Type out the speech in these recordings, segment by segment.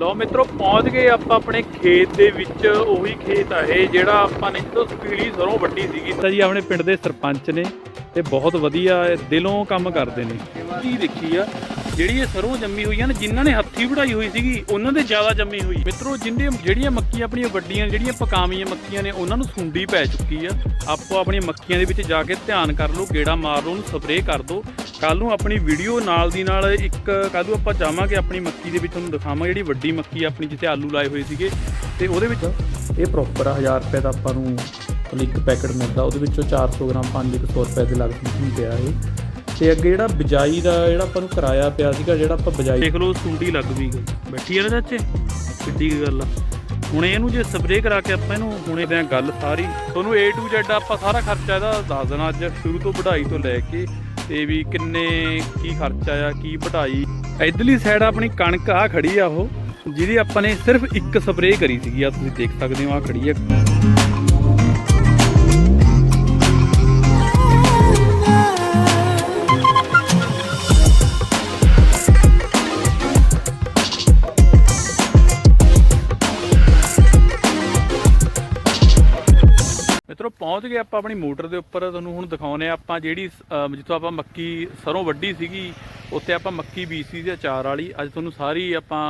ਲੋ ਮਿੱਤਰੋ, ਪਹੁੰਚ ਗਏ ਆਪਾਂ ਆਪਣੇ ਖੇਤ ਦੇ ਵਿੱਚ, ਉਹੀ ਖੇਤ ਆ ਇਹ, ਜਿਹੜਾ ਆਪਾਂ ਨੇ ਜਦੋਂ ਪੀਲੀ ਸਰੋਂ ਵੱਡੀ ਸੀਗੀ। ਤਾਂ ਜੀ ਆਪਣੇ ਪਿੰਡ ਦੇ ਸਰਪੰਚ ਨੇ ਤੇ ਬਹੁਤ ਵਧੀਆ ਦਿਲੋਂ ਕੰਮ ਕਰਦੇ ਨੇ। ਕੀ ਦੇਖੀ ਆ? ਜਿਹੜੀ ਇਹ ਸਰੋਂ ਜੰਮੀ ਹੋਈ ਆ ਨਾ, ਜਿਨ੍ਹਾਂ ਨੇ ਹੱਥੀ ਵਢਾਈ ਹੋਈ ਸੀਗੀ, ਉਹਨਾਂ ਦੇ ਜ਼ਿਆਦਾ ਜੰਮੀ ਹੋਈ। ਮਿੱਤਰੋ, ਜਿੰਨੇ ਜਿਹੜੀਆਂ ਮੱਕੀਆਂ ਆਪਣੀਆਂ ਵੱਡੀਆਂ, ਜਿਹੜੀਆਂ ਪਕਾਵੀਆਂ ਮੱਕੀਆਂ ਨੇ, ਉਹਨਾਂ ਨੂੰ ਸੁੰਡੀ ਪੈ ਚੁੱਕੀ ਆ। ਆਪੋ ਆਪਣੀਆਂ ਮੱਕੀਆਂ ਦੇ ਵਿੱਚ ਜਾ ਕੇ ਧਿਆਨ ਕਰ ਲਓ, ਗੇੜਾ ਮਾਰ ਲਓ, ਉਹਨੂੰ ਸਪਰੇਅ ਕਰ ਦਿਓ ਕੱਲ ਨੂੰ ਆਪਣੀ ਵੀਡੀਓ ਨਾਲ ਦੀ ਨਾਲ ਇੱਕ ਕੱਲ ਨੂੰ ਆਪਾਂ ਜਾਵਾਂਗੇ ਆਪਣੀ ਮੱਕੀ ਦੇ ਵਿੱਚ, ਤੁਹਾਨੂੰ ਦਿਖਾਵਾਂਗੇ ਜਿਹੜੀ ਵੱਡੀ ਮੱਕੀ ਆਪਣੀ, ਜਿੱਥੇ ਆਲੂ ਲਾਏ ਹੋਏ ਸੀਗੇ। ਤੇ ਉਹਦੇ ਵਿੱਚ ਇਹ ਪ੍ਰੋਪਰ 1000 ਰੁਪਏ ਦਾ ਆਪਾਂ ਨੂੰ ਮਤਲਬ ਇੱਕ ਪੈਕਟ ਮਿਲਦਾ, ਉਹਦੇ ਵਿੱਚੋਂ 400 ਗ੍ਰਾਮ 500 ਰੁਪਏ ਦੇ ਲਗਭਗ ਨੂੰ ਪਿਆ ਇਹ। ਤੇ ਅੱਗੇ ਜਿਹੜਾ ਬਿਜਾਈ ਦਾ ਜਿਹੜਾ ਆਪਾਂ ਨੂੰ ਕਿਰਾਇਆ ਪਿਆ ਸੀਗਾ, ਜਿਹੜਾ ਆਪਾਂ ਬਿਜਾਈ ਦੇਖ ਲਓ ਸੁੰਡੀ ਲੱਗ ਵੀ ਗਈ। ਬੈਠੀ ਆ ਨਾ ਚਾਚੇ? ਕਿੱਡੀ ਕੁ ਗੱਲ ਆ। ਹੁਣ ਇਹਨੂੰ ਜੇ ਸਪਰੇਅ ਕਰਾ ਕੇ ਆਪਾਂ ਇਹਨੂੰ ਹੁਣੇ ਤਾਂ ਗੱਲ ਸਾਰੀ। ਤੁਹਾਨੂੰ A to Z ਆਪਾਂ ਸਾਰਾ ਖਰਚਾ ਇਹਦਾ ਦੱਸ ਦੇਣਾ ਅੱਜ, ਸ਼ੁਰੂ ਤੋਂ ਵਢਾਈ ਤੋਂ ਲੈ ਕੇ ਤੇ ਵੀ ਕਿੰਨੇ, ਕੀ ਖਰਚਾ ਆ ਕੀ ਵਢਾਈ। ਇਧਰਲੀ ਸਾਈਡ ਆਪਣੀ ਕਣਕ ਆ ਖੜੀ ਆ ਉਹ, ਜਿਹਦੀ ਆਪਾਂ ਨੇ ਸਿਰਫ ਇੱਕ ਸਪਰੇਅ ਕਰੀ ਸੀਗੀ ਆ ਤੁਸੀਂ ਦੇਖ ਸਕਦੇ ਹੋ ਆ ਖੜੀ ਆ। ਪਹੁੰਚ ਗਏ ਆਪਾਂ ਆਪਣੀ ਮੋਟਰ ਦੇ ਉੱਪਰ ਤੁਹਾਨੂੰ ਹੁਣ ਦਿਖਾਉਨੇ ਆ ਆਪਾਂ ਜਿਹੜੀ ਜਿੱਥੋਂ ਆਪਾਂ ਮੱਕੀ ਸਰੋਂ ਵੱਡੀ ਸੀਗੀ, ਉੱਥੇ ਆਪਾਂ ਮੱਕੀ ਬੀਜੀ ਦੀ ਅਚਾਰ ਵਾਲੀ। ਅੱਜ ਤੁਹਾਨੂੰ ਸਾਰੀ ਆਪਾਂ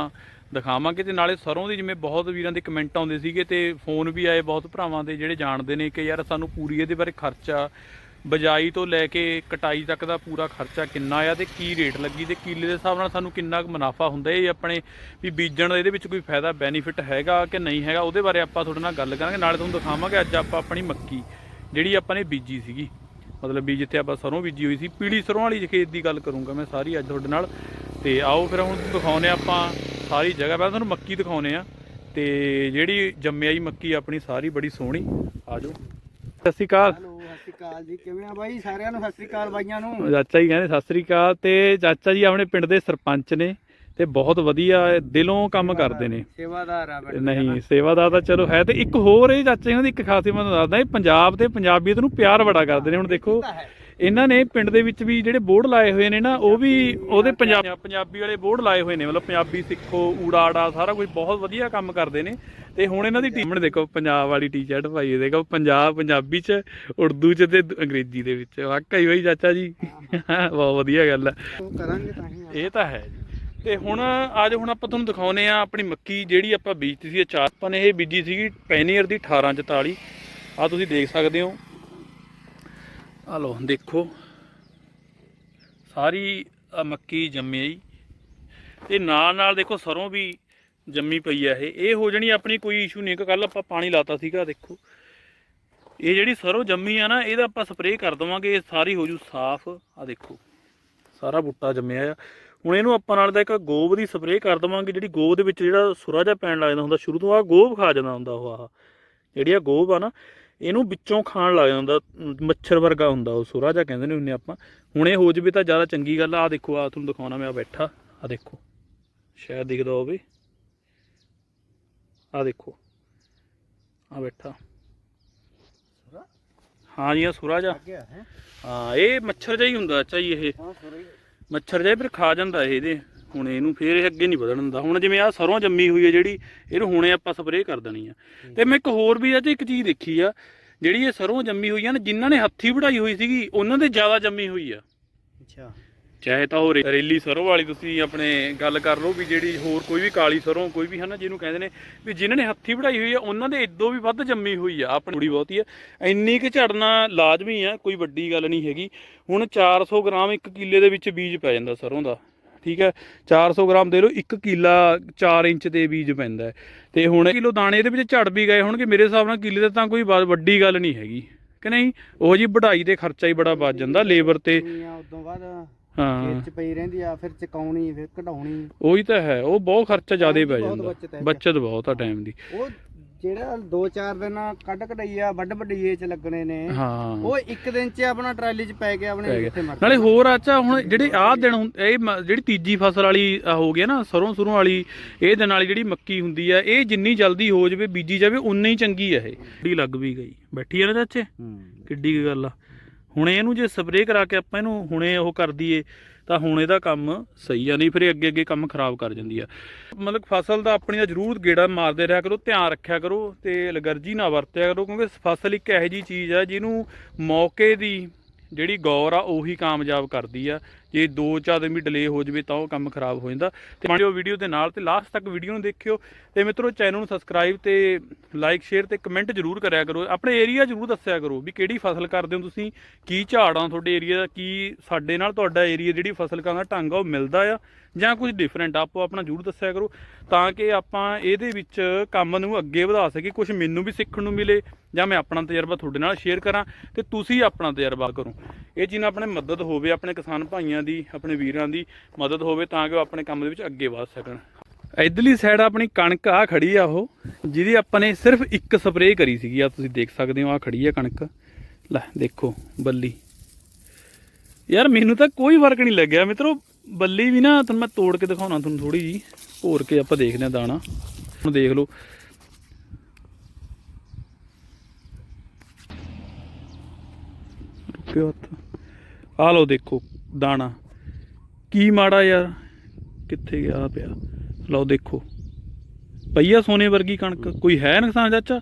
ਦਿਖਾਵਾਂਗੇ ਤੇ ਨਾਲੇ ਸਰੋਂ ਦੀ ਜਿਵੇਂ ਬਹੁਤ ਵੀਰਾਂ ਦੇ ਕਮੈਂਟ ਆਉਂਦੇ ਸੀਗੇ ਤੇ ਫੋਨ ਵੀ ਆਏ ਬਹੁਤ ਭਰਾਵਾਂ ਦੇ ਜਿਹੜੇ ਜਾਣਦੇ ਨੇ ਕਿ ਯਾਰ ਸਾਨੂੰ ਪੂਰੀ ਇਹਦੇ ਬਾਰੇ ਖਰਚਾ, ਬਜਾਈ ਤੋਂ ਲੈ ਕੇ ਕਟਾਈ ਤੱਕ ਦਾ ਪੂਰਾ ਖਰਚਾ ਕਿੰਨਾ ਆ ਤੇ ਕੀ ਰੇਟ ਲੱਗੀ ਤੇ ਕਿੱਲੇ ਦੇ ਹਿਸਾਬ ਨਾਲ ਸਾਨੂੰ ਕਿੰਨਾ ਕੁ ਮੁਨਾਫਾ ਹੁੰਦਾ ਇਹ ਆਪਣੇ ਵੀ ਬੀਜਣ ਦਾ ਇਹਦੇ ਵਿੱਚ ਕੋਈ ਫਾਇਦਾ ਬੈਨੀਫਿਟ ਹੈਗਾ ਕਿ ਨਹੀਂ ਹੈਗਾ ਉਹਦੇ ਬਾਰੇ ਆਪਾਂ ਤੁਹਾਡੇ ਨਾਲ ਗੱਲ ਕਰਾਂਗੇ। ਨਾਲੇ ਤੁਹਾਨੂੰ ਦਿਖਾਵਾਂਗੇ ਅੱਜ ਆਪਾਂ ਆਪਣੀ ਮੱਕੀ ਜਿਹੜੀ ਆਪਾਂ ਨੇ ਬੀਜੀ ਸੀਗੀ। ਮਤਲਬ ਵੀ ਜਿੱਥੇ ਆਪਾਂ ਸਰੋਂ ਬੀਜੀ ਹੋਈ ਸੀ ਪੀਲੀ ਸਰੋਂ ਵਾਲੀ ਖੇਤ ਦੀ ਗੱਲ ਕਰੂੰਗਾ ਮੈਂ ਸਾਰੀ ਅੱਜ ਤੁਹਾਡੇ ਨਾਲ। ਤੇ ਆਓ ਫਿਰ ਹੁਣ ਦਿਖਾਉਨੇ ਆਪਾਂ ਸਾਰੀ ਜਗ੍ਹਾ। ਪਹਿਲਾਂ ਤੁਹਾਨੂੰ ਮੱਕੀ ਦਿਖਾਉਨੇ ਆ ਤੇ ਜਿਹੜੀ ਜੰਮਿਆਈ ਮੱਕੀ ਆਪਣੀ ਸਾਰੀ ਬੜੀ ਸੋਹਣੀ। ਆਜੋ ਸਤਿ ਸ਼੍ਰੀ ਅਕਾਲ। ਹੈਲੋ ਸਤਿ ਸ਼੍ਰੀ ਅਕਾਲ ਜੀ। ਕਿਵੇਂ ਆ ਬਾਈ? ਸਾਰਿਆਂ ਨੂੰ ਸਤਿ ਸ਼੍ਰੀ ਅਕਾਲ ਬਾਈਆਂ ਨੂੰ। ਚਾਚਾ ਜੀ ਕਹਿੰਦੇ ਸਤਿ ਸ੍ਰੀ ਅਕਾਲ ਤੇ ਚਾਚਾ ਜੀ ਆਪਣੇ ਪਿੰਡ ਦੇ ਸਰਪੰਚ ਨੇ। ਤੇ ਬਹੁਤ ਵਧੀਆ ਦਿਲੋਂ ਕੰਮ ਕਰਦੇ ਨੇ। ਸੇਵਾਦਾਰ ਆ ਨਹੀਂ ਸੇਵਾਦਾਰ ਤਾਂ ਚਲੋ ਹੈ ਤੇ ਇੱਕ ਹੋਰ ਇਹ ਚਾਚਾ ਇਹਨਾਂ ਦੀ ਇੱਕ ਖਾਸੀਅਤ ਮੈਂ ਤੁਹਾਨੂੰ ਦੱਸਦਾ ਇਹ ਪੰਜਾਬ ਤੇ ਪੰਜਾਬੀਅਤ ਨੂੰ ਪਿਆਰ ਬੜਾ ਕਰਦੇ ਨੇ। ਹੁਣ ਦੇਖੋ ਇਹਨਾਂ ਨੇ ਪਿੰਡ ਦੇ ਵਿੱਚ ਵੀ ਜਿਹੜੇ ਬੋਰਡ ਲਾਏ ਹੋਏ ਨੇ ਨਾ ਉਹ ਵੀ ਉਹਦੇ ਪੰਜਾਬ ਪੰਜਾਬੀ ਵਾਲੇ ਬੋਰਡ ਲਾਏ ਹੋਏ ਨੇ ਮਤਲਬ ਪੰਜਾਬੀ ਸਿੱਖੋ ਊੜਾੜਾ ਸਾਰਾ ਕੁਝ ਬਹੁਤ ਵਧੀਆ ਕੰਮ ਕਰਦੇ ਨੇ। ਤੇ ਹੁਣ ਇਹਨਾਂ ਦੀ ਟੀਮ ਨੇ ਦੇਖੋ ਪੰਜਾਬ ਵਾਲੀ ਟੀ-ਸ਼ਰਟ ਪਾਈ ਹੈ ਦੇਖੋ ਪੰਜਾਬ ਪੰਜਾਬੀ ਚ ਉਰਦੂ ਚ ਤੇ ਅੰਗਰੇਜ਼ੀ ਦੇ ਵਿੱਚ। ਵਾਕਈ ਬਈ ਚਾਚਾ ਜੀ। ਬਹੁਤ ਵਧੀਆ ਗੱਲ ਹੈ ਉਹ ਕਰਾਂਗੇ ਤਾਂ ਹੀ ਇਹ ਤਾਂ ਹੈ ਜੀ। ਤੇ ਹੁਣ ਅੱਜ ਹੁਣ ਆਪਾਂ ਤੁਹਾਨੂੰ ਦਿਖਾਉਨੇ ਆ ਆਪਣੀ ਮੱਕੀ ਜਿਹੜੀ ਆਪਾਂ ਬੀਜਤੀ ਸੀ ਅਚਾਰ ਆਪਾਂ ਨੇ ਇਹ ਬੀਜੀ ਸੀਗੀ ਪੈਨੀਅਰ ਦੀ 1844 ਆ ਤੁਸੀਂ ਦੇਖ ਸਕਦੇ ਹੋ। ਆ ਲੋ ਦੇਖੋ। ਸਾਰੀ ਮੱਕੀ ਜੰਮੀ ਆਈ ਤੇ ਨਾਲ ਨਾਲ ਦੇਖੋ, ਸਰੋਂ ਵੀ ਜੰਮੀ ਪਈ ਆ ਇਹ। ਇਹ ਹੋ ਜਣੀ ਆਪਣੀ ਕੋਈ ਇਸ਼ੂ ਨਹੀਂ ਕਿ ਕੱਲ ਆਪਾਂ ਪਾਣੀ ਲਾਤਾ ਸੀਗਾ, ਦੇਖੋ। ਇਹ ਜਿਹੜੀ ਸਰੋਂ ਜੰਮੀ ਆ ਨਾ, ਇਹਦਾ ਆਪਾਂ ਸਪਰੇਅ ਕਰ ਦਵਾਂਗੇ, ਇਹ ਸਾਰੀ ਹੋ ਜੂ ਸਾਫ਼। ਆ ਦੇਖੋ, ਸਾਰਾ ਬੁੱਟਾ ਜੰਮਿਆ ਆ। ਹੁਣ ਇਹਨੂੰ ਆਪਾਂ ਨਾਲ ਦਾ ਇੱਕ ਗੋਬ ਦੀ ਸਪਰੇਅ ਕਰ ਦਵਾਂਗੇ ਜਿਹੜੀ ਗੋਬ ਦੇ ਵਿੱਚ ਜਿਹੜਾ ਸੁਰਾ ਜਿਹਾ ਪੈਣ ਲੱਗ ਜਾਂਦਾ ਹੁੰਦਾ ਸ਼ੁਰੂ ਤੋਂ ਆ ਗੋਬ ਖਾ ਜਾਂਦਾ ਹੁੰਦਾ ਉਹ ਆਹ। ਜਿਹੜੀ ਆ ਗੋਬ ਆ ਨਾ ਇਹਨੂੰ ਵਿੱਚੋਂ ਖਾਣ ਲੱਗ ਜਾਂਦਾ ਮੱਛਰ ਵਰਗਾ ਹੁੰਦਾ ਉਹ ਸੁਰਾ ਜਿਹਾ ਕਹਿੰਦੇ ਨੇ ਹੁੰਨੇ ਆਪਾਂ। ਹੁਣ ਇਹ ਹੋ ਜਵੇ ਤਾਂ ਜ਼ਿਆਦਾ ਚੰਗੀ ਗੱਲ ਆ ਦੇਖੋ ਆ ਤੁਹਾਨੂੰ ਦਿਖਾਉਣਾ ਮੈਂ ਆ ਬੈਠਾ ਆ ਦੇਖੋ। ਸ਼ਾਇਦ ਦਿਖਦਾ ਹੋਵੇ। ਆ ਦੇਖੋ। ਆ ਬੈਠਾ। ਹਾਂ ਜੀ ਆ ਸੁਰਾ ਲੱਗਿਆ ਹੈ? ਇਹ ਮੱਛਰ ਜਿਹਾ ਹੀ ਹੁੰਦਾ ਅੱਛਾ ਜੀ ਇਹ। ਮੱਛਰ ਜਿਹਾ ਫਿਰ ਖਾ ਜਾਂਦਾ ਇਹ ਇਹਦੇ। ਹੁਣ ਇਹਨੂੰ ਫੇਰ ਇਹ ਅੱਗੇ ਨਹੀਂ ਵਧਣ ਦਿੰਦਾ। ਹੁਣ ਜਿਵੇਂ ਆ ਸਰੋਂ ਜੰਮੀ ਹੋਈ ਹੈ ਜਿਹੜੀ, ਇਹਨੂੰ ਹੁਣੇ ਆਪਾਂ ਸਪਰੇਅ ਕਰ ਦੇਣੀ ਆ। ਤੇ ਮੈਂ ਇੱਕ ਹੋਰ ਵੀ ਅੱਜ ਇੱਕ ਚੀਜ਼ ਦੇਖੀ ਆ, ਜਿਹੜੀ ਇਹ ਸਰੋਂ ਜੰਮੀ ਹੋਈ ਆ ਨਾ, ਜਿਨ੍ਹਾਂ ਨੇ ਹੱਥੀ ਵਢਾਈ ਹੋਈ ਸੀਗੀ, ਉਹਨਾਂ ਦੇ ਜ਼ਿਆਦਾ ਜੰਮੀ ਹੋਈ ਆ। ਅੱਛਾ। ਚਾਹੇ ਤਾਂ ਉਹ ਰੇ- ਰੇਲੀ ਸਰੋਂ ਵਾਲੀ ਤੁਸੀਂ ਆਪਣੇ ਗੱਲ ਕਰ ਲਓ ਵੀ ਜਿਹੜੀ ਹੋਰ ਕੋਈ ਵੀ ਕਾਲੀ ਸਰੋਂ, ਕੋਈ ਵੀ ਹਨਾ ਜਿਹਨੂੰ ਕਹਿੰਦੇ ਨੇ, ਵੀ ਜਿਨ੍ਹਾਂ ਨੇ ਹੱਥੀ ਵਢਾਈ ਹੋਈ ਆ, ਉਹਨਾਂ ਦੇ ਇਦੋਂ ਵੀ ਵੱਧ ਜੰਮੀ ਹੋਈ ਆ, ਆਪਣੀ ਕੁੜੀ ਬਹੁਤੀ ਆ। ਇੰਨੀ ਕਿ ਝੜਨਾ ਲਾਜ਼ਮੀ ਆ, ਕੋਈ ਵੱਡੀ ਗੱਲ ਨਹੀਂ ਹੈਗੀ। ਹੁਣ 400 ਗ੍ਰਾਮ ਇੱਕ ਕਿੱਲੇ ਦੇ ਵਿੱਚ ਬੀਜ ਪੈ ਜਾਂਦਾ ਸਰੋਂ ਦਾ, ਠੀਕ ਹੈ? 400 ਗ੍ਰਾਮ ਦੇ ਲਓ 1 ਕਿੱਲਾ 4 ਇੰਚ ਤੇ ਬੀਜ ਪੈਂਦਾ। ਤੇ ਹੁਣ ਕਿਲੋ ਦਾਣੇ ਇਹਦੇ ਵਿੱਚ ਝੜ ਵੀ ਗਏ ਹੋਣਗੇ, ਮੇਰੇ ਹਿਸਾਬ ਨਾਲ ਕਿੱਲੇ ਤੇ ਤਾਂ ਕੋਈ ਵਾ- ਵੱਡੀ ਗੱਲ ਨਹੀਂ ਹੈਗੀ। ਕਿ ਨਹੀਂ? ਉਹ ਜੀ ਵਢਾਈ ਤੇ ਖਰਚਾ ਹੀ ਬੜਾ ਵੱਜ ਜਾਂਦਾ, ਲੇਬਰ ਤੇ ਉਦੋਂ ਬਾਅਦ ਹਾਂ। ਖੇਤ ਚ ਪਈ ਰਹਿੰਦੀ ਆ ਫਿਰ ਚਕਾਉਣੀ ਫਿਰ ਕਢਾਉਣੀ। ਉਹੀ ਤਾਂ ਹੈ ਉਹ ਬਹੁਤ ਖਰਚਾ ਜ਼ਿਆਦਾ ਪੈ ਬਹੁਤ ਜਾਂਦਾ। ਬੱਚਤ ਹੈ। ਬੱਚਤ ਬਹੁਤ ਆ ਟਾਈਮ ਦੀ। ਉਹ ਜਿਹੜਾ 2-4 ਦਿਨ ਕੱਢ ਕਢਾਈ ਆ ਵੱਡ ਵੱਡੀਏ ਚ ਲੱਗਣੇ ਨੇ ਹਾਂ। ਉਹ ਇੱਕ ਦਿਨ ਚ ਆਪਣਾ ਟਰਾਲੀ ਚ ਪੈ ਕੇ ਆਪਣੇ ਗਿਆ। ਜਿੱਥੇ ਮਰਜ਼ੀ ਨਾਲੇ ਹੋਰ ਅੱਛਾ ਹੁਣ ਜਿਹੜੇ ਆਹ ਦਿਨ ਹੁੰ- ਇਹ ਮ- ਜਿਹੜੀ ਤੀਜੀ ਫਸਲ ਵਾਲੀ ਆਹ ਹੋ ਗਿਆ ਨਾ ਸਰੋਂ ਸਰੋਂ ਵਾਲੀ ਇਹ ਦਿਨ ਵਾਲੀ ਜਿਹੜੀ ਮੱਕੀ ਹੁੰਦੀ ਆ ਇਹ ਜਿੰਨੀ ਜਲਦੀ ਹੋ ਜਾਵੇ ਬੀਜੀ ਜਾਵੇ ਉਨੀ ਹੀ ਚੰਗੀ ਆ ਇਹ। ਡੀ ਲੱਗ ਵੀ ਗਈ। ਬੈਠੀ ਆ ਨਾ ਚਾਚੇ? ਕਿੱਡੀ ਕੁ ਗੱਲ ਆ। ਹੁਣੇ ਇਹਨੂੰ ਜੇ ਸਪਰੇਅ ਕਰਾ ਕੇ ਆਪਾਂ ਇਹਨੂੰ ਹੁਣੇ ਉਹ ਕਰ ਦਈਏ, ਤਾਂ ਹੁਣ ਇਹਦਾ ਕੰਮ ਸਹੀ ਆ, ਨਹੀਂ ਫਿਰ ਇਹ ਅੱਗੇ ਅੱਗੇ ਕੰਮ ਖਰਾਬ ਕਰ ਜਾਂਦੀ ਆ। ਮਤਲਬ ਫਸਲ ਦਾ ਆਪਣੀ ਦਾ ਜ਼ਰੂਰ ਗੇੜਾ ਮਾਰਦੇ ਰਿਹਾ ਕਰੋ, ਧਿਆਨ ਰੱਖਿਆ ਕਰੋ ਤੇ ਲਗਰਜੀ ਨਾ ਵਰਤਿਆ ਕਰੋ, ਕਿਉਂਕਿ ਫਸਲ ਇੱਕ ਇਹੋ ਜੀ ਚੀਜ਼ ਆ ਜਿਹਨੂੰ ਮੌਕੇ ਦੀ ਜਿਹੜੀ ਗੌਰ ਆ, ਉਹੀ ਕਾਮਯਾਬ ਕਰਦੀ ਆ। ਜੇ 2-4 ਦਿਨ ਵੀ ਡਿਲੇ ਹੋ ਜਵੇ ਤਾਂ ਉਹ ਕੰਮ ਖਰਾਬ ਹੋ ਜਾਂਦਾ। ਤੇ ਬਣਿਓ ਵੀਡੀਓ ਦੇ ਨਾਲ ਤੇ ਲਾਸਟ ਤੱਕ ਵੀਡੀਓ ਨੂੰ ਦੇਖਿਓ। ਤੇ ਮਿੱਤਰੋ ਚੈਨਲ ਨੂੰ ਸਬਸਕ੍ਰਾਈਬ ਤੇ ਲਾਈਕ ਸ਼ੇਅਰ ਤੇ ਕਮੈਂਟ ਜ਼ਰੂਰ ਕਰਿਆ ਕਰੋ। ਆਪਣੇ ਏਰੀਆ ਜ਼ਰੂਰ ਦੱਸਿਆ ਕਰੋ ਵੀ ਕਿਹੜੀ ਫਸਲ ਕਰਦੇ ਹੋ ਤੁਸੀਂ, ਕੀ ਝਾੜਾਂ ਤੁਹਾਡੇ ਏਰੀਆ ਦਾ, ਕੀ ਸਾਡੇ ਨਾਲ ਤੁਹਾਡਾ ਏਰੀਆ ਜਿਹੜੀ ਫਸਲ ਕਰਨ ਦਾ ਢੰਗ ਆ ਉਹ ਮਿਲਦਾ ਆ ਜਾਂ ਕੁਝ ਡਿਫਰੈਂਟ ਆਪੋ ਆਪਣਾ ਜ਼ਰੂਰ ਦੱਸਿਆ ਕਰੋ ਤਾਂ ਕਿ ਆਪਾਂ ਇਹਦੇ ਵਿੱਚ ਕੰਮ ਨੂੰ ਅੱਗੇ ਵਧਾ ਸਕੀਏ, ਕੁਝ ਮੈਨੂੰ ਵੀ ਸਿੱਖਣ ਨੂੰ ਮਿਲੇ ਜਾਂ ਮੈਂ ਆਪਣਾ ਤਜਰਬਾ ਤੁਹਾਡੇ ਨਾਲ ਸ਼ੇਅਰ ਕਰਾਂ ਤੇ ਤੁਸੀਂ ਆਪਣਾ ਤਜਰਬਾ ਕਰੋ। ਇਹ ਚੀਜ਼ ਨਾਲ ਆਪਣੇ ਮਦਦ ਹੋਵੇ, ਆਪਣੇ ਕਿਸਾਨ ਭਾਈਆਂ ਦੀ, ਆਪਣੇ ਵੀਰਾਂ ਦੀ ਮਦਦ ਹੋਵੇ ਤਾਂ ਕਿ ਉਹ ਆਪਣੇ ਕੰਮ ਦੇ ਵਿੱਚ ਅੱਗੇ ਵਧ ਸਕਣ। ਇਧਰਲੀ ਸਾਈਡ ਆਪਣੀ ਕਣਕ ਆ ਖੜੀ ਆ ਉਹ, ਜਿਹਦੀ ਆਪਾਂ ਨੇ ਸਿਰਫ ਇੱਕ ਸਪਰੇਅ ਕਰੀ ਸੀਗੀ ਆ ਤੁਸੀਂ ਦੇਖ ਸਕਦੇ ਹੋ ਆ ਖੜੀ ਆ ਕਣਕ। ਲੈ, ਦੇਖੋ, ਬੱਲੀ। ਯਾਰ, ਮੈਨੂੰ ਤਾਂ ਕੋਈ ਫ਼ਰਕ ਨਹੀਂ ਲੱਗਿਆ। ਮਿੱਤਰੋ, ਬੱਲੀ ਵੀ ਨਾ ਤੁਹਾਨੂੰ ਮੈਂ ਤੋੜ ਕੇ ਦਿਖਾਉਣਾ ਤੁਹਾਨੂੰ ਥੋੜੀ ਜੀ ਹੋਰ ਕੇ ਆਪਾਂ ਦੇਖਦੇ ਹਾਂ ਦਾਣਾ। ਹੁਣ ਦੇਖ ਲਓ। ਰੁਕਿਓ ਆ ਲਓ, ਦੇਖੋ। ਦਾਣਾ। ਕੀ ਮਾੜਾ ਯਾਰ? ਕਿੱਥੇ ਗਿਆ ਪਿਆ? ਲਓ ਦੇਖੋ। ਪਈਆ ਸੋਨੇ ਵਰਗੀ ਕਣਕ ਕੋਈ ਹੈ ਨੁਕਸਾਨ ਚਾਚਾ?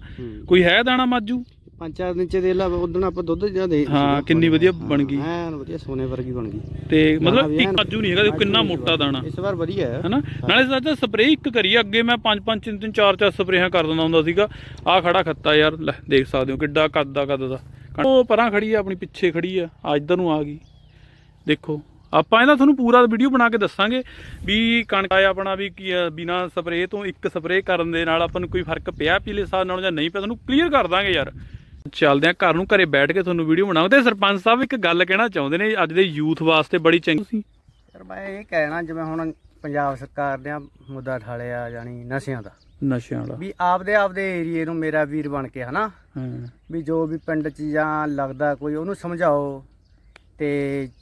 ਕੋਈ ਹੈ ਦਾਣਾ ਮਾਜੂ ਪੰਜ ਚਾਰ ਦਿਨ ਚ ਦੇ ਲਾ ਉਦੋਂ ਆਪਾਂ ਦੁੱਧ ਜਾਂ ਦੇ ਹਾਂ, ਕਿੰਨੀ ਵਧੀਆ ਬਣ ਗਈ। ਐਨ ਵਧੀਆ ਸੋਨੇ ਵਰਗੀ ਬਣ ਗਈ। ਤੇ ਮਤਲਬ ਇੱਕ ਮਾਜੂ ਨਹੀਂ ਹੈਗਾ ਕਿੰਨਾ ਮੋਟਾ ਦਾਣਾ। ਇਸ ਵਾਰ ਵਧੀਆ ਹੈ। ਹਨਾ? ਨਾਲੇ ਚਾਚਾ ਸਪਰੇਅ ਇੱਕ ਕਰੀ ਅੱਗੇ ਮੈਂ ਪੰਜ ਪੰਜ ਤਿੰਨ ਤਿੰਨ ਚਾਰ ਚਾਰ ਸਪਰੇਹਾਂ ਕਰ ਦਿੰਦਾ ਹੁੰਦਾ ਸੀਗਾ। ਆ ਖੜਾ ਖੱਤਾ ਯਾਰ ਲੈ ਦੇਖ ਸਕਦੇ ਹੋ ਕਿੱਡਾ ਕੱਦ ਦਾ ਕੱਦ ਦਾ। ਉਹ ਪਰਾਂ ਖੜੀ ਆ ਆਪਣੀ ਪਿੱਛੇ ਖੜੀ ਆ ਆ ਇੱਧਰ ਨੂੰ ਆ ਗਈ। ਦੇਖੋ ਆਪਾਂ ਇਹਦਾ ਤੁਹਾਨੂੰ ਪੂਰਾ ਵੀਡੀਓ ਬਣਾ ਕੇ ਦੱਸਾਂਗੇ ਵੀ ਕਣਕ ਆ ਆਪਣਾ ਵੀ ਬਿਨਾਂ ਸਪਰੇਅ ਤੋਂ ਇੱਕ ਸਪਰੇਅ ਕਰਨ ਦੇ ਨਾਲ ਆਪਾਂ ਨੂੰ ਕੋਈ ਫ਼ਰਕ ਪਿਆ ਪਿਛਲੇ ਸਾਲ ਨਾਲੋਂ ਜਾਂ ਨਹੀਂ ਪਿਆ ਤੁਹਾਨੂੰ ਕਲੀਅਰ ਕਰ ਦਾਂਗੇ ਯਾਰ। ਚੱਲਦੇ ਆ ਘਰ ਨੂੰ ਘਰੇ ਬੈਠ ਕੇ ਤੁਹਾਨੂੰ ਵੀਡੀਓ ਬਣਾਉਂਦੇ ਸਰਪੰਚ ਸਾਹਿਬ ਇੱਕ ਗੱਲ ਕਹਿਣਾ ਚਾਹੁੰਦੇ ਨੇ ਅੱਜ ਦੇ ਯੂਥ ਵਾਸਤੇ ਬੜੀ ਚੰਗੀ ਸੀ ਯਾਰ ਮੈਂ ਇਹ ਕਹਿਣਾ ਜਿਵੇਂ ਹੁਣ ਪੰਜਾਬ ਸਰਕਾਰ ਨੇ ਮੁੱਦਾ ਠਾਲਿਆ ਜਾਨੀ ਨਸ਼ਿਆਂ ਦਾ। ਨਸ਼ਿਆਂ ਵਾਲਾ। ਵੀ ਆਪਦੇ ਆਪਦੇ ਏਰੀਏ ਨੂੰ ਮੇਰਾ ਵੀਰ ਬਣ ਕੇ ਹਨਾ? ਵੀ ਜੋ ਵੀ ਪਿੰਡ ਚ ਜਾਂ ਲੱਗਦਾ ਕੋਈ ਉਹਨੂੰ ਸਮਝਾਓ। ਤੇ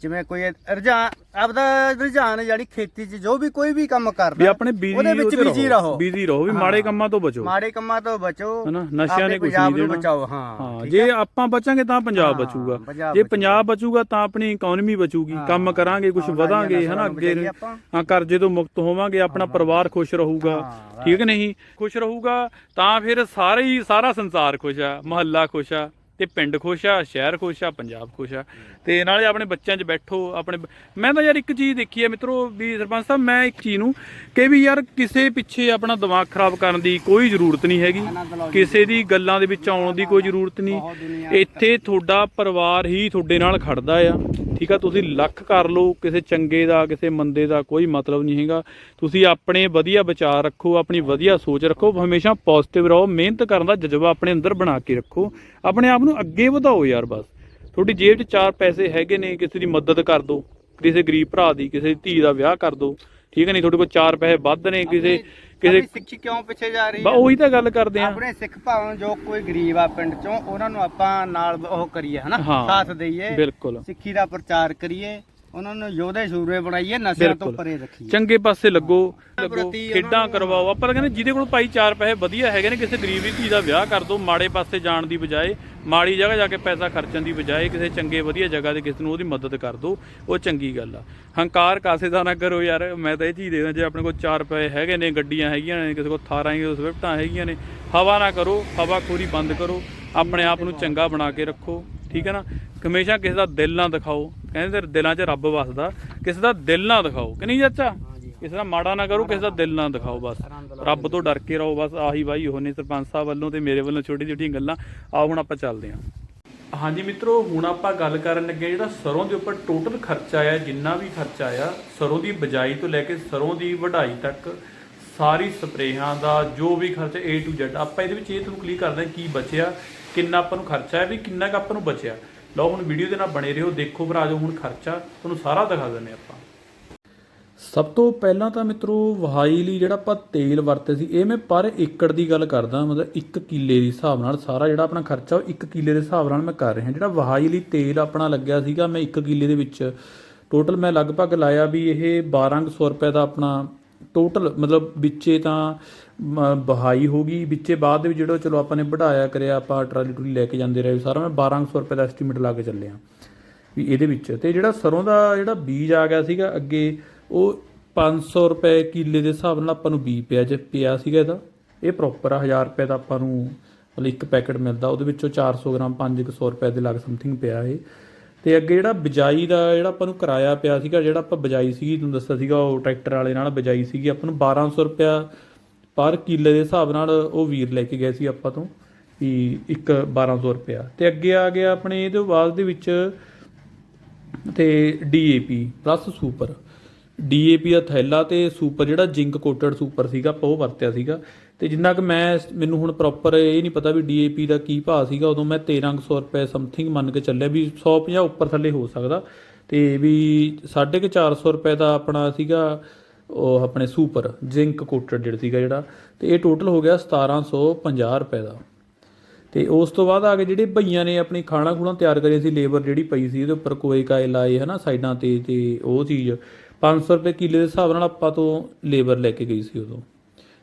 ਜਿਵੇਂ ਕੋਈ ਰੁਝਾਨ ਆਪਦਾ ਰੁਝਾਨ ਜਿਹੜੀ ਖੇਤੀ ਚ ਜੋ ਵੀ ਕੋਈ ਵੀ ਕੰਮ ਵੀ ਕਰਦਾ ਆਪਣੇ ਬੀਜ਼ੀ ਉਹਦੇ ਵਿੱਚ ਬਿਜ਼ੀ ਰਹੋ ਬੀਜ਼ੀ ਰਹੋ ਵੀ ਹਾਂ। ਮਾੜੇ ਕੰਮਾਂ ਤੋਂ ਬਚੋ ਮਾੜੇ ਕੰਮਾਂ ਤੋਂ ਬਚੋ ਹਨਾ ਨਸ਼ਿਆਂ ਨੇ ਆਪਣੇ ਕੁਝ ਪੰਜਾਬ ਨਹੀਂ ਨੂੰ ਦੇਣਾ ਬਚਾਓ ਹਾਂ ਹਾਂ ਠੀਕ ਜੇ ਹੈ? ਆਪਾਂ ਬਚਾਂਗੇ ਤਾਂ ਪੰਜਾਬ ਹਾਂ, ਬਚੂਗਾ ਪੰਜਾਬ ਜੇ। ਪੰਜਾਬ ਬਚੂਗਾ ਤਾਂ ਆਪਣੀ ਇਕਨੋਮੀ ਬਚੂਗੀ ਹਾਂ। ਕੰਮ ਕਰਾਂਗੇ ਕੁਝ ਵਾਲੀਆਂ ਵਧਾਂਗੇ ਹਨਾ ਨੂੰ ਅੱਗੇ ਬਚਾਈਏ ਆਪਾਂ। ਹਾਂ ਕਰਜ਼ੇ ਤੋਂ ਮੁਕਤ ਹੋਵਾਂਗੇ ਆਪਣਾ ਪਰਿਵਾਰ ਖੁਸ਼ ਰਹੂਗਾ ਹਾਂ, ਠੀਕ ਨਹੀਂ ਖੁਸ਼ ਰਹੂਗਾ ਤਾਂ ਫਿਰ ਸਾਰੇ ਹੀ ਸਾਰਾ ਸੰਸਾਰ ਖੁਸ਼ ਆ ਮਹੱਲਾ ਖੁਸ਼ ਆ ਤੇ ਪਿੰਡ ਖੁਸ਼ ਆ ਸ਼ਹਿਰ ਖੁਸ਼ ਆ ਪੰਜਾਬ ਖੁਸ਼ ਆ। ਤੇ ਨਾਲੇ ਆਪਣੇ ਬੱਚਿਆਂ 'ਚ ਬੈਠੋ ਆਪਣੇ ਮੈਂ ਤਾਂ ਯਾਰ ਇੱਕ ਚੀਜ਼ ਦੇਖੀ ਹੈ ਮਿੱਤਰੋ ਵੀ ਸਰਪੰਚ ਸਾਹਿਬ ਮੈਂ ਇੱਕ ਚੀਜ਼ ਨੂੰ ਕਿ ਵੀ ਯਾਰ ਕਿਸੇ ਪਿੱਛੇ ਆਪਣਾ ਦਿਮਾਗ ਖਰਾਬ ਕਰਨ ਦੀ ਕੋਈ ਜ਼ਰੂਰਤ ਨਹੀਂ ਹੈਗੀ। ਕਿਸੇ ਦੀ ਗੱਲਾਂ ਦੇ ਵਿੱਚ ਆਉਣ ਦੀ ਕੋਈ ਜ਼ਰੂਰਤ ਨਹੀਂ। ਇੱਥੇ ਤੁਹਾਡਾ ਪਰਿਵਾਰ ਹੀ ਤੁਹਾਡੇ ਨਾਲ ਖੜਦਾ ਆ। ਠੀਕ ਆ ਤੁਸੀਂ ਲੱਖ ਕਰ ਲਓ ਕਿਸੇ ਚੰਗੇ ਦਾ ਕਿਸੇ ਮੰਦੇ ਦਾ ਕੋਈ ਮਤਲਬ ਨਹੀਂ ਹੈਗਾ। ਤੁਸੀਂ ਆਪਣੇ ਵਧੀਆ ਵਿਚਾਰ ਰੱਖੋ ਆਪਣੀ ਵਧੀਆ ਸੋਚ ਰੱਖੋ ਹਮੇਸ਼ਾ ਪੋਜ਼ਿਟਿਵ ਰਹੋ ਮਿਹਨਤ ਕਰਨ ਦਾ ਜਜ਼ਬਾ ਆਪਣੇ ਅੰਦਰ ਬਣਾ ਕੇ ਰੱਖੋ। ਆਪਣੇ ਆਪ ਨੂੰ ਅੱਗੇ ਵਧਾਓ ਯਾਰ ਬਸ। ਤੁਹਾਡੀ ਜੇਬ 'ਚ ਚਾਰ ਪੈਸੇ ਹੈਗੇ ਨੇ ਕਿਸੇ ਦੀ ਮਦਦ ਕਰ ਦਿਓ ਕਿਸੇ ਗਰੀਬ ਭਰਾ ਦੀ ਕਿਸੇ ਧੀ ਦਾ ਵਿਆਹ ਕਰ ਦਿਓ ਠੀਕ ਹੈ ਨਹੀਂ ਤੁਹਾਡੇ ਕੋਲ ਚਾਰ ਪੈਸੇ ਵੱਧ ਨੇ ਕਿਸੇ ਕਿਸੇ ਸਿੱਖੀ ਕਿਉਂ ਪਿੱਛੇ ਜਾ ਰਹੀ ਹੈ? ਉਹੀ ਤਾਂ ਗੱਲ ਕਰਦੇ ਆ ਆਪਣੇ ਸਿੱਖ ਭਾਵਨ ਜੋ ਕੋਈ ਗਰੀਬ ਆ ਪਿੰਡ ਚੋਂ ਉਹਨਾਂ ਨੂੰ ਆਪਾਂ ਨਾਲ ਉਹ ਕਰੀਏ ਹਨਾ। ਸਾਥ ਦਈਏ। ਬਿਲਕੁਲ। ਸਿੱਖੀ ਦਾ ਪ੍ਰਚਾਰ ਕਰੀਏ। ਉਹਨਾਂ ਨੂੰ ਯੋਧੇ ਸੂਰੇ ਬਣਾਈਏ ਨਸ਼ਿਆਂ ਤੋਂ ਬਿਲਕੁਲ। ਪਰੇ ਰੱਖੀਏ। ਚੰਗੇ ਪਾਸੇ ਲੱਗੋ ਲੱਗੋ ਪ੍ਰਤੀ ਉਹਨਾਂ ਖੇਡਾਂ ਨੂੰ- ਕਰਵਾਓ। ਆਪਾਂ ਕਹਿੰਦੇ ਜਿਹਦੇ ਕੋਲ ਭਾਈ ਚਾਰ ਪੈਸੇ ਵਧੀਆ ਹੈਗੇ ਨੇ ਕਿਸੇ ਗਰੀਬ ਦੀ ਧੀ ਦਾ ਵਿਆਹ ਕਰ ਦਿਓ ਮਾੜੇ ਪਾਸੇ ਜਾਣ ਦੀ ਬਜਾਏ ਮਾੜੀ ਜਗ੍ਹਾ ਜਾ ਕੇ ਪੈਸਾ ਖਰਚਣ ਦੀ ਬਜਾਏ ਕਿਸੇ ਚੰਗੇ ਵਧੀਆ ਜਗ੍ਹਾ ਤੇ ਕਿਸੇ ਨੂੰ ਉਹਦੀ ਮਦਦ ਕਰ ਦਿਓ ਉਹ ਚੰਗੀ ਗੱਲ ਆ। ਹੰਕਾਰ ਕਾਸੇ ਦਾ ਨਾ ਕਰੋ ਯਾਰ ਮੈਂ ਤਾਂ ਇਹ ਚੀਜ਼ ਦੇਖਦਾ ਜੇ ਆਪਣੇ ਕੋਲ ਚਾਰ ਪੈਸੇ ਹੈਗੇ ਨੇ ਗੱਡੀਆਂ ਹੈਗੀਆਂ ਨੇ ਕਿਸੇ ਕੋਲ ਥਾਰਾਂ ਹੀ ਸਵਿਫਟਾਂ ਹੈਗੀਆਂ ਨੇ ਹਵਾ ਨਾ ਕਰੋ ਹਵਾਖੋਰੀ ਬੰਦ ਕਰੋ ਆਪਣੇ ਆਪ ਨੂੰ ਚੰਗਾ ਬਣਾ ਕੇ ਰੱਖੋ ਠੀਕ ਹੈ ਨਾ? ਹਮੇਸ਼ਾ ਕਿਸੇ ਦਾ ਦਿਲ ਨਾ ਦਿਖਾਓ ਕਹਿੰਦੇ ਤੇ ਦਿਲਾਂ 'ਚ ਰੱਬ ਵਸਦਾ ਕਿਸੇ ਦਾ ਦਿਲ ਨਾ ਦਿਖਾਓ। ਕਿ ਨਹੀਂ ਚਾਚਾ? ਕਿਸੇ ਦਾ ਮਾੜਾ ਨਾ ਕਰੋ ਕਿਸੇ ਦਾ ਦਿਲ ਨਾ ਦਿਖਾਓ ਬਸ। ਰੱਬ ਤੋਂ ਡਰ ਕੇ ਰਹੋ ਬਸ ਆਹੀ ਬਾਈ ਉਹ ਨੇ ਸਰਪੰਚ ਸਾਹਿਬ ਵੱਲੋਂ ਤੇ ਮੇਰੇ ਵੱਲੋਂ ਛੋਟੀ ਛੋਟੀਆਂ ਗੱਲਾਂ। ਆਓ ਹੁਣ ਆਪਾਂ ਚੱਲਦੇ ਹਾਂ। ਹਾਂਜੀ ਮਿੱਤਰੋ ਹੁਣ ਆਪਾਂ ਗੱਲ ਕਰਨ ਲੱਗੇ ਜਿਹੜਾ ਸਰੋਂ ਦੇ ਉੱਪਰ ਟੋਟਲ ਖਰਚਾ ਆਇਆ ਜਿੰਨਾ ਵੀ ਖਰਚਾ ਆਇਆ ਸਰੋਂ ਦੀ ਬਜਾਈ ਤੋਂ ਲੈ ਕੇ ਸਰੋਂ ਦੀ ਵਢਾਈ ਤੱਕ ਸਾਰੀ ਸਪਰੇਹਾਂ ਦਾ ਜੋ ਵੀ ਖਰਚਾ A to Z ਆਪਾਂ ਇਹਦੇ ਵਿੱਚ ਇਹ ਤੁਹਾਨੂੰ ਕਲੀਅਰ ਕਰਦੇ ਹਾਂ ਕੀ ਬਚਿਆ ਕਿੰਨਾ ਆਪਾਂ ਨੂੰ ਖਰਚਾ ਹੈ ਵੀ ਕਿੰਨਾ ਕੁ ਆਪਾਂ ਨੂੰ ਬਚਿਆ। ਲਓ ਹੁਣ ਵੀਡੀਓ ਦੇ ਨਾਲ ਬਣੇ ਰਹੋ, ਦੇਖੋ ਭਰਾ ਜੋ ਹੁਣ ਖਰਚਾ, ਤੁਹਾਨੂੰ ਸਾਰਾ ਦਿਖਾ ਦਿੰਦੇ ਆਪਾਂ। ਸਭ ਤੋਂ ਪਹਿਲਾਂ ਤਾਂ ਮਿੱਤਰੋ, ਵਹਾਈ ਲਈ ਜਿਹੜਾ ਆਪਾਂ ਤੇਲ ਵਰਤੇ ਸੀ, ਇਹ ਮੈਂ ਪਰ ਏਕੜ ਦੀ ਗੱਲ ਕਰਦਾ, ਮਤਲਬ 1 ਕਿੱਲੇ ਦੇ ਹਿਸਾਬ ਨਾਲ ਸਾਰਾ ਜਿਹੜਾ ਆਪਣਾ ਖਰਚਾ, ਉਹ 1 ਕਿੱਲੇ ਦੇ ਹਿਸਾਬ ਨਾਲ ਮੈਂ ਕਰ ਰਿਹਾ। ਜਿਹੜਾ ਵਹਾਈ ਲਈ ਤੇਲ ਆਪਣਾ ਲੱਗਿਆ ਸੀਗਾ, ਮੈਂ 1 ਕਿੱਲੇ ਦੇ ਵਿੱਚ ਟੋਟਲ ਮੈਂ ਲਗਭਗ ਲਾਇਆ ਵੀ ਇਹ 1200 ਰੁਪਏ ਦਾ ਆਪਣਾ ਟੋਟਲ ਮਤਲਬ ਵਿੱਚੇ ਤਾਂ ਬਹਾਈ ਹੋ ਗਈ। ਵਿੱਚੇ ਬਾਅਦ ਦੇ ਵਿੱਚ ਜਿਹੜਾ ਚਲੋ ਆਪਾਂ ਨੇ ਵਧਾਇਆ ਕਰਿਆ, ਆਪਾਂ ਟਰਾਲੀ ਟੂਲੀ ਲੈ ਕੇ ਜਾਂਦੇ ਰਹੇ। ਸਾਰਾ ਮੈਂ 1200 ਰੁਪਏ ਦਾ ਐਸਟੀਮੇਟ ਲਾ ਕੇ ਚੱਲਿਆ। ਵੀ ਇਹਦੇ ਵਿੱਚ। ਤੇ ਜਿਹੜਾ ਸਰੋਂ ਦਾ ਜਿਹੜਾ ਬੀਜ ਆ ਗਿਆ ਸੀਗਾ ਅੱਗੇ, ਉਹ 500 ਰੁਪਏ ਕਿੱਲੇ ਦੇ ਹਿਸਾਬ ਨਾਲ ਆਪਾਂ ਨੂੰ ਬੀ ਪਿਆ ਜੇ, ਪਿਆ ਸੀਗਾ ਇਹਦਾ। ਇਹ ਪ੍ਰੋਪਰ ਆ 1000 ਰੁਪਏ ਦਾ ਆਪਾਂ ਨੂੰ ਮਤਲਬ ਇੱਕ ਪੈਕੇਟ ਮਿਲਦਾ। ਉਹਦੇ ਵਿੱਚੋਂ 400 ਗ੍ਰਾਮ 500 ਰੁਪਏ ਦੇ ਲੱਗ ਸਮਥਿੰਗ ਪਿਆ ਇਹ। ਤੇ ਅੱਗੇ ਜਿਹੜਾ ਬਿਜਾਈ ਦਾ ਜਿਹੜਾ ਆਪਾਂ ਨੂੰ ਕਿਰਾਇਆ ਪਿਆ ਸੀਗਾ, ਜਿਹੜਾ ਆਪਾਂ ਬਿਜਾਈ ਸੀਗੀ, ਤੁਹਾਨੂੰ ਦੱਸਿਆ ਸੀਗਾ, ਉਹ ਟਰੈਕਟਰ ਵਾਲੇ ਨਾਲ ਬਿਜਾਈ ਸੀਗੀ, ਆਪਾਂ ਨੂੰ 1200 ਰੁਪਿਆ ਪਰ ਕਿੱਲੇ ਦੇ ਹਿਸਾਬ ਨਾਲ ਉਹ ਵੀਰ ਲੈ ਕੇ ਗਏ ਸੀ ਆਪਾਂ ਤੋਂ ਵੀ ਇੱਕ 1200 ਰੁਪਿਆ ਤੇ ਅੱਗੇ ਆ ਗਿਆ ਆਪਣੇ ਇਹਦੇ ਬਾਅਦ ਦੇ ਵਿੱਚ ਤੇ ਡੀਏਪੀ ਪਲੱਸ ਸੁਪਰ ਡੀਏਪੀ ਦਾ ਥੈਲਾ ਤੇ ਸੁਪਰ ਜਿਹੜਾ ਜਿੰਕ ਕੋਟਡ ਸੁਪਰ ਸੀਗਾ, ਆਪਾਂ ਉਹ ਵਰਤਿਆ ਸੀਗਾ। ਤੇ ਜਿੰਨਾ ਕਿ ਮੈਂ ਮੈਨੂੰ ਹੁਣ ਪ੍ਰੋਪਰ ਇਹ ਨਹੀਂ ਪਤਾ ਵੀ ਡੀਏਪੀ ਦਾ ਕੀ ਭਾਅ ਸੀਗਾ, ਉਦੋਂ ਮੈਂ 1300 ਰੁਪਏ ਸਮਥਿੰਗ ਮੰਨ ਕੇ ਚੱਲਿਆ ਵੀ 150 ਉੱਪਰ ਥੱਲੇ ਹੋ ਸਕਦਾ। ਤੇ ਵੀ 450 ਰੁਪਏ ਦਾ ਆਪਣਾ ਸੀਗਾ, ਉਹ ਆਪਣੇ ਸੁਪਰ ਜਿੰਕ ਕੋਟਡ ਜਿਹੜਾ ਸੀਗਾ ਜਿਹੜਾ, ਤੇ ਇਹ ਟੋਟਲ ਹੋ ਗਿਆ 1750 ਰੁਪਏ ਦਾ। ਤੇ ਉਸ ਤੋਂ ਬਾਅਦ ਆ ਕੇ ਜਿਹੜੇ ਭਈਆਂ ਨੇ ਆਪਣੀ ਖਾਣਾ ਖੂਣਾ ਤਿਆਰ ਕਰੀ ਸੀ ਲੇਬਰ ਜਿਹੜੀ ਪਈ ਸੀ ਇਹਦੇ ਉੱਪਰ ਕੋਏ ਕਾਏ ਲਾਏ, ਹਨਾ, ਸਾਈਡਾਂ ਤੇ ਤੇ ਉਹ ਚੀਜ਼। 500 ਰੁਪਏ ਕਿੱਲੇ ਦੇ ਹਿਸਾਬ ਨਾਲ ਆਪਾਂ ਤੋਂ ਲੇਬਰ ਲੈ ਕੇ ਗਈ ਸੀ ਉਦੋਂ।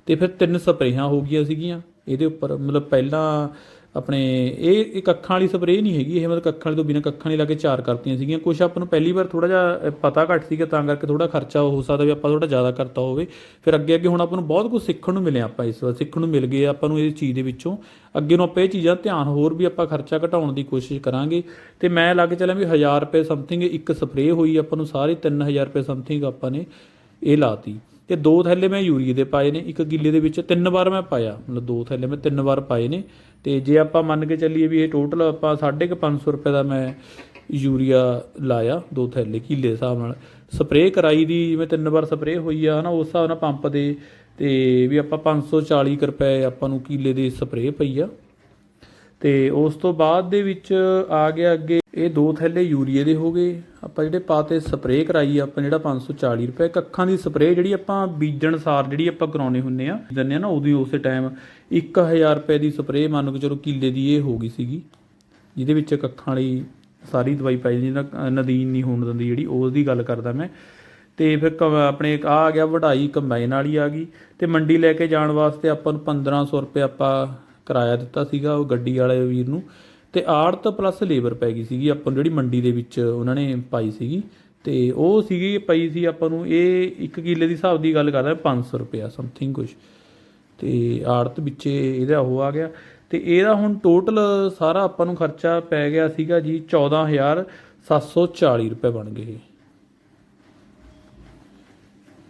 ਤੇ ਫਿਰ ਤਿੰਨ ਸਪਰੇਹਾਂ ਹੋ ਗਈਆਂ ਸੀਗੀਆਂ। ਇਹਦੇ ਉੱਪਰ ਮਤਲਬ ਪਹਿਲਾਂ ਆਪਣੇ ਇਹ ਇੱਕ ਅੱਖਾਂ ਵਾਲੀ ਸਪਰੇਅ ਨਹੀਂ ਹੈਗੀ। ਇਹ ਮਤਲਬ ਕੱਖਾਂ ਵਾਲੀ ਤੋਂ ਬਿਨਾਂ ਕੱਖਾਂ ਨਹੀਂ ਲਾ ਕੇ ਚਾਰ ਕਰਤੀਆਂ ਸੀਗੀਆਂ। ਕੁਝ ਆਪਾਂ ਨੂੰ ਪਹਿਲੀ ਵਾਰ ਥੋੜਾ ਜਿਹਾ ਪਤਾ ਘੱਟ ਸੀਗਾ ਤਾਂ ਕਰਕੇ ਥੋੜਾ ਖਰਚਾ ਹੋ ਸਕਦਾ ਵੀ ਆਪਾਂ ਥੋੜਾ ਜ਼ਿਆਦਾ ਕਰਤਾ ਹੋਵੇ। ਫਿਰ ਅੱਗੇ ਅੱਗੇ ਹੁਣ ਆਪਾਂ ਨੂੰ ਬਹੁਤ ਕੁਝ ਸਿੱਖਣ ਨੂੰ ਮਿਲਿਆ ਆਪਾਂ ਇਸ ਵਾਰ। ਸਿੱਖਣ ਨੂੰ ਮਿਲ ਗਏ ਆਪਾਂ ਨੂੰ ਇਹ ਚੀਜ਼ ਦੇ ਵਿੱਚੋਂ। ਅੱਗੇ ਨੂੰ ਆਪਾਂ ਇਹ ਚੀਜ਼ਾਂ ਧਿਆਨ ਹੋਰ ਵੀ ਆਪਾਂ ਖਰਚਾ ਘਟਾਉਣ ਦੀ ਕੋਸ਼ਿਸ਼ ਕਰਾਂਗੇ। ਤੇ ਮੈਂ ਲੱਗ ਚੱਲਿਆ ਵੀ 1000 ਰੁਪਏ ਸਮਥਿੰਗ ਇੱਕ ਸਪਰੇਅ ਹੋਈ ਆਪਾਂ ਨੂੰ ਸਾਰੇ 3000 ਰੁਪਏ ਸਮਥਿੰਗ ਆਪਾਂ ਨੇ ਇਹ ਲਾਤੀ। ਤੇ ਦੋ ਥੈਲੇ ਮੈਂ ਯੂਰੀਏ ਦੇ ਪਾਏ ਨੇ, ਇੱਕ ਕਿੱਲੇ ਦੇ ਵਿੱਚ ਤਿੰਨ ਵਾਰ ਮੈਂ ਪਾਇਆ। ਮਤਲਬ ਦੋ ਥੈਲੇ ਮੈਂ ਤਿੰਨ ਵਾਰ ਪਾਏ ਨੇ। ਤੇ ਜੇ ਆਪਾਂ ਮੰਨ ਕੇ ਚੱਲੀਏ ਵੀ ਇਹ ਟੋਟਲ ਆਪਾਂ 550 ਰੁਪਏ ਦਾ ਮੈਂ ਯੂਰੀਆ ਲਾਇਆ, ਦੋ ਥੈਲੇ ਕਿੱਲੇ ਦੇ ਹਿਸਾਬ ਨਾਲ। ਸਪਰੇਅ ਕਰਾਈ ਦੀ ਜਿਵੇਂ ਤਿੰਨ ਵਾਰ ਸਪਰੇਅ ਹੋਈ ਆ, ਹਨਾ, ਉਸ ਹਿਸਾਬ ਨਾਲ ਪੰਪ ਦੇ ਤੇ ਵੀ ਆਪਾਂ 540 ਕੁ ਰੁਪਏ ਆਪਾਂ ਨੂੰ ਕਿੱਲੇ ਦੀ ਸਪਰੇਅ ਪਈ ਆ। ਤੇ ਉਸ ਤੋਂ ਬਾਅਦ ਦੇ ਵਿੱਚ ਆ ਗਿਆ ਅੱਗੇ, ਇਹ ਦੋ ਥੈਲੇ ਯੂਰੀਏ ਦੇ ਹੋ ਗਏ। ਆਪਾਂ ਜਿਹੜੇ ਪਾਤੇ ਸਪਰੇਅ ਕਰਾਈ ਆਪਾਂ ਜਿਹੜਾ 540 ਰੁਪਏ, ਇੱਕ ਅੱਖਾਂ ਦੀ ਸਪਰੇਅ ਜਿਹੜੀ ਆਪਾਂ ਬੀਜਣ ਸਾਰ ਜਿਹੜੀ ਆਪਾਂ ਕਰਾਉਣੇ ਹੁੰਨੇ ਆ ਦਿੰਨੇ ਆ ਨਾ ਉਦੋਂ ਉਸੇ ਟਾਈਮ 1000 ਰੁਪਏ ਦੀ ਸਪਰੇਅ ਮੰਨ ਕੇ ਚਲੋ ਕਿੱਲੇ ਦੀ ਇਹ ਹੋ ਗਈ ਸੀਗੀ, ਜਿਹਦੇ ਵਿੱਚ ਇੱਕ ਅੱਖਾਂ ਵਾਲੀ ਸਾਰੀ ਦਵਾਈ ਪਾਈ ਜਿਹਦਾ ਨਦੀਨ ਨਹੀਂ ਹੋਣ ਦਿੰਦੀ ਜਿਹੜੀ ਉਸ ਦੀ ਗੱਲ ਕਰਦਾ ਮੈਂ। ਤੇ ਫਿਰ ਕ- ਆਪਣੇ ਇੱਕ ਆਹ ਆ ਗਿਆ ਵਢਾਈ ਕੰਬਾਈਨ ਵਾਲੀ ਆ ਗਈ, ਤੇ ਮੰਡੀ ਲੈ ਕੇ ਜਾਣ ਵਾਸਤੇ ਆਪਾਂ ਨੂੰ 1500 ਰੁਪਏ ਆਪਾਂ ਕਿਰਾਇਆ ਦਿੱਤਾ ਸੀਗਾ ਉਹ ਗੱਡੀ ਵਾਲੇ ਵੀਰ ਨੂੰ। ਤੇ ਆੜਤ ਪਲੱਸ ਲੇਬਰ ਪੈ ਗਈ ਸੀਗੀ ਆਪਾਂ ਨੂੰ ਜਿਹੜੀ ਮੰਡੀ ਦੇ ਵਿੱਚ ਉਹਨਾਂ ਨੇ ਪਾਈ ਸੀਗੀ। ਤੇ ਉਹ ਸੀਗੀ, ਪਈ ਸੀ ਆਪਾਂ ਨੂੰ ਇਹ 1 ਕਿੱਲੇ ਦੀ ਹਿਸਾਬ ਦੀ ਗੱਲ ਕਰ ਕਰਦਾ 500 ਰੁਪਿਆ ਸਮਥਿੰਗ ਕੁਝ ਤੇ ਆੜਤ ਵਿੱਚ ਇਹਦਾ ਉਹ ਆ ਗਿਆ। ਤੇ ਇਹਦਾ ਹੁਣ ਟੋਟਲ ਸਾਰਾ ਆਪਾਂ ਨੂੰ ਖਰਚਾ ਪੈ ਗਿਆ ਸੀਗਾ ਜੀ 14740 ਰੁਪਏ ਬਣ ਗਏ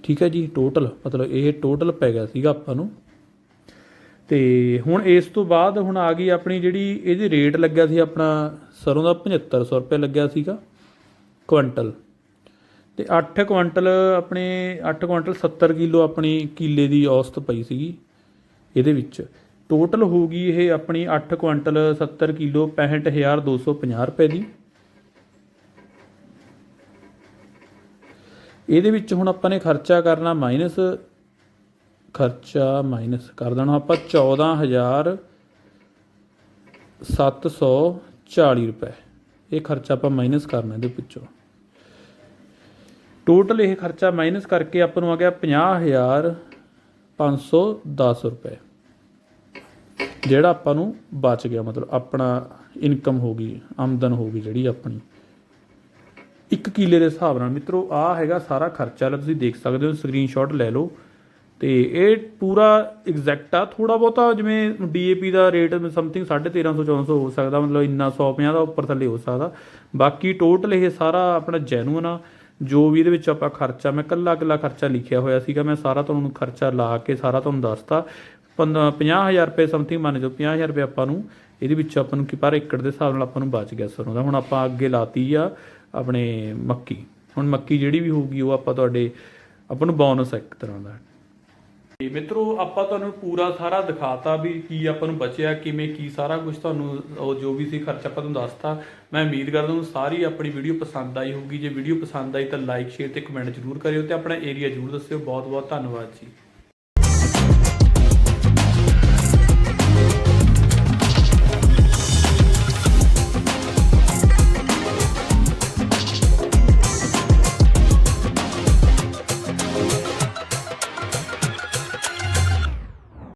ਠੀਕ ਹੈ ਜੀ ਟੋਟਲ ਮਤਲਬ ਇਹ ਟੋਟਲ ਪੈ ਗਿਆ ਸੀਗਾ ਆਪਾਂ ਨੂੰ। ਤੇ ਹੁਣ ਇਸ ਤੋਂ ਬਾਅਦ ਹੁਣ ਆ ਗਈ ਆਪਣੀ ਜਿਹੜੀ ਇਹਦੀ ਰੇਟ ਲੱਗਿਆ ਸੀ ਆਪਣਾ ਸਰੋਂ ਦਾ 7500 ਰੁਪਏ ਲੱਗਿਆ ਸੀਗਾ ਕੁਇੰਟਲ ਤੇ 8 ਕੁਇੰਟਲ ਆਪਣੇ 8 ਕੁਇੰਟਲ 70 ਕਿਲੋ ਆਪਣੀ ਕਿੱਲੇ ਦੀ ਔਸਤ ਪਈ ਸੀਗੀ ਇਹਦੇ ਵਿੱਚ। ਟੋਟਲ ਹੋਊਗੀ ਇਹ ਆਪਣੀ 8 ਕੁਇੰਟਲ 70 ਕਿਲੋ 65250 ਰੁਪਏ ਦੀ। ਇਹਦੇ ਵਿੱਚ ਹੁਣ ਆਪਾਂ ਨੇ ਖਰਚਾ ਕਰਨਾ ਮਾਈਨਸ ਖਰਚਾ ਮਾਈਨਸ ਕਰ ਦੇਣਾ ਆਪਾਂ 14740 ਰੁਪਏ। ਇਹ ਖਰਚਾ ਆਪਾਂ ਮਾਈਨਸ ਕਰਨਾ ਇਹਦੇ ਵਿੱਚੋਂ ਟੋਟਲ ਇਹ ਖਰਚਾ ਮਾਈਨਸ ਕਰਕੇ ਆਪਾਂ ਨੂੰ ਆ ਗਿਆ 50510 ਰੁਪਏ। ਜਿਹੜਾ ਆਪਾਂ ਨੂੰ ਬਚ ਗਿਆ, ਮਤਲਬ ਆਪਣਾ ਇਨਕਮ ਹੋ ਗਈ, ਆਮਦਨ ਹੋ ਗਈ ਜਿਹੜੀ ਆਪਣੀ। ਇੱਕ ਕਿਲੇ ਦੇ ਹਿਸਾਬ ਨਾਲ ਮਿੱਤਰੋ ਆ ਹੈਗਾ ਸਾਰਾ ਖਰਚਾ। ਲਾ ਤੁਸੀਂ ਦੇਖ ਸਕਦੇ ਹੋ ਸਕਰੀਨਸ਼ਾਟ ਲੈ ਲਓ। ਤੇ ਇਹ ਪੂਰਾ ਐਗਜ਼ੈਕਟ ਆ ਥੋੜਾ ਬਹੁਤਾ ਜਿਵੇਂ ਡੀਏਪੀ ਦਾ ਰੇਟ ਸਮਥਿੰਗ 1350 1400 ਹੋ ਸਕਦਾ, ਮਤਲਬ ਇੰਨਾ 150 ਦਾ ਉੱਪਰ ਥੱਲੇ ਹੋ ਸਕਦਾ। ਬਾਕੀ ਟੋਟਲ ਇਹ ਸਾਰਾ ਆਪਣਾ ਜੈਨੂਨ ਆ, ਜੋ ਵੀ ਇਹਦੇ ਵਿੱਚ ਆਪਾਂ ਖਰਚਾ, ਮੈਂ ਕੱਲਾ ਕੱਲਾ ਖਰਚਾ ਲਿਖਿਆ ਹੋਇਆ ਸੀਗਾ, ਮੈਂ ਸਾਰਾ ਤੁਹਾਨੂੰ ਖਰਚਾ ਲਾ ਕੇ ਸਾਰਾ ਤੁਹਾਨੂੰ ਦੱਸਤਾ। 50000 ਰੁਪਏ ਸਮਥਿੰਗ ਮੰਨ ਜਾਓ 50000 ਰੁਪਏ ਆਪਾਂ ਨੂੰ ਇਹਦੇ ਵਿੱਚ ਆਪਾਂ ਨੂੰ ਕਿ ਪਰ ਏਕੜ ਦੇ ਹਿਸਾਬ ਨਾਲ ਆਪਾਂ ਨੂੰ ਬਚ ਗਿਆ ਸਰੋਂ ਦਾ। ਹੁਣ ਆਪਾਂ ਅੱਗੇ ਲਾਤੀ ਆ ਆਪਣੇ ਮੱਕੀ। ਹੁਣ ਮੱਕੀ ਜਿਹੜੀ ਵੀ ਹੋਊਗੀ, ਉਹ ਆਪਾਂ ਤੁਹਾਡੇ, ਆਪਾਂ ਨੂੰ ਬੋਨਸ ਇੱਕ ਤਰ੍ਹਾਂ ਦਾ। ਤੇ ਮਿੱਤਰੋ, ਆਪਾਂ ਤੁਹਾਨੂੰ ਪੂਰਾ ਸਾਰਾ ਦਿਖਾਤਾ ਵੀ ਕੀ ਆਪਾਂ ਨੂੰ ਬਚਿਆ, ਕਿਵੇਂ ਕੀ ਸਾਰਾ ਕੁਝ ਤੁਹਾਨੂੰ ਉਹ ਜੋ ਵੀ ਸੀ ਖਰਚਾ ਆਪਾਂ ਤੁਹਾਨੂੰ ਦੱਸਤਾ। ਮੈਂ ਉਮੀਦ ਕਰਦਾ ਹਾਂ ਸਾਰੀ ਆਪਣੀ ਵੀਡੀਓ ਪਸੰਦ ਆਈ ਹੋਊਗੀ। ਜੇ ਵੀਡੀਓ ਪਸੰਦ ਆਈ ਤਾਂ ਲਾਈਕ ਸ਼ੇਅਰ ਤੇ ਕਮੈਂਟ ਜ਼ਰੂਰ ਕਰਿਓ ਤੇ ਆਪਣਾ ਏਰੀਆ ਜ਼ਰੂਰ ਦੱਸਿਓ। ਬਹੁਤ ਬਹੁਤ ਧੰਨਵਾਦ ਜੀ।